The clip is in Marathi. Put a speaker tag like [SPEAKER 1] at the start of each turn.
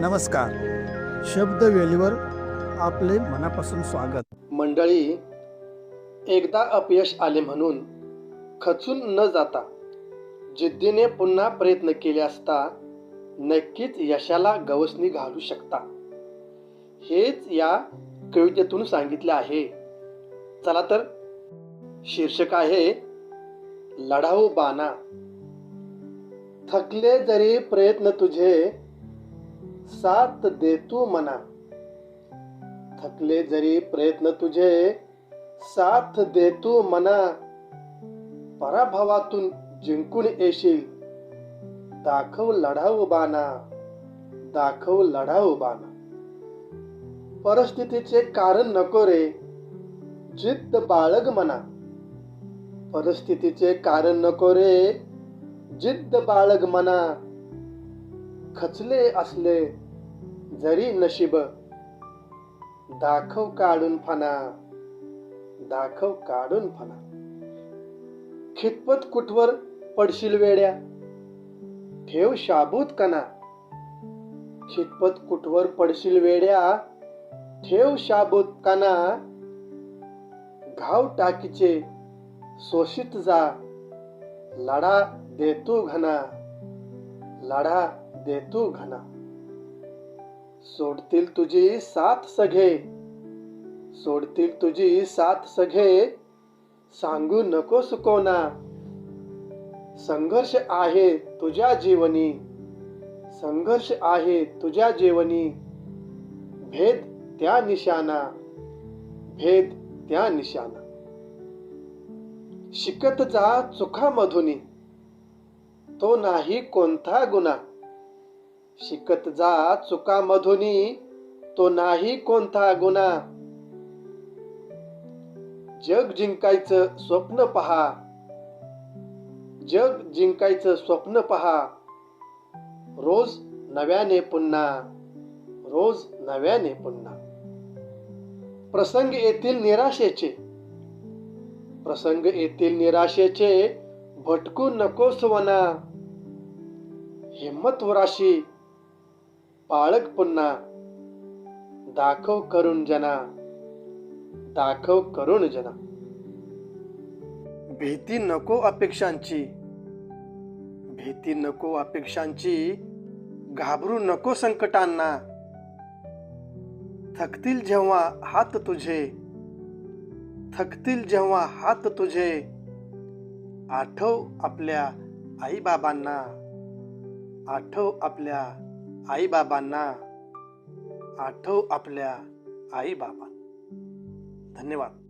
[SPEAKER 1] नमस्कार. शब्द वेलीवर आपले मनापासून स्वागत.
[SPEAKER 2] मंडळी एकदा अपयश आले म्हणून खचून न जाता जिद्दीने पुन्हा प्रयत्न केले असता नक्कीच यशाला गवसणी घालू शकता. हेच या कवितेतून सांगितले आहे. चला तर शीर्षक आहे लढाऊ बाणा. थकले जरी प्रयत्न तुझे साथ दे तू मना। थकले जरी प्रयत्न तुझे साथ दे तू मना। पराभवातून जिंकून येशील दाखव लढाऊ बाना दाखव लढाऊ बाना परिस्थितीचे कारण नको रे जिद्द बाळग मना। परिस्थितीचे कारण नको रे जिद्द बाळग मना। खचले असले जरी नशीब दाखव काढून फना दाखव काढून फना खितपत कुठवर पडशील वेड्या? ठेव शाबूत कना खितपत कुठवर पडशील वेड्या? ठेव शाबूत कना घाव टाकीचे शोषित जा. लढा देतो घना लढा देतो घना. सोडतील तुझी साथ सघे. सोडतील तुझी साथ सघे. सांगू नको सुकोना. संघर्ष आहे तुझ्या जीवनी. संघर्ष आहे तुझ्या जीवनी. भेद त्या निशाना. भेद त्या निशाना. शिकत जा चुकामधुनी तो नाही कोणता गुन्हा. शिकत जा चुका मधुनी तो नाही कोणता गुन्हा. जग जिंकायचं स्वप्न पहा. जग जिंकायचं स्वप्न पहा. रोज नव्याने पुन्हा. रोज नव्याने पुन्हा. प्रसंग येतील निराशेचे. प्रसंग येतील निराशेचे भटकू नकोस वना. हिम्मत वराशी पाळक पुन्हा दाखव करून जना दाखव करून जना. भीती नको अपेक्षांची भीती नको अपेक्षांची घाबरू नको संकटांना. थकतील जेव्हा हात तुझे थकतील जेव्हा हात तुझे आठव आपल्या आईबाबांना आठव आपल्या आईबाबांना आठव आपल्या आईबाबा धन्यवाद.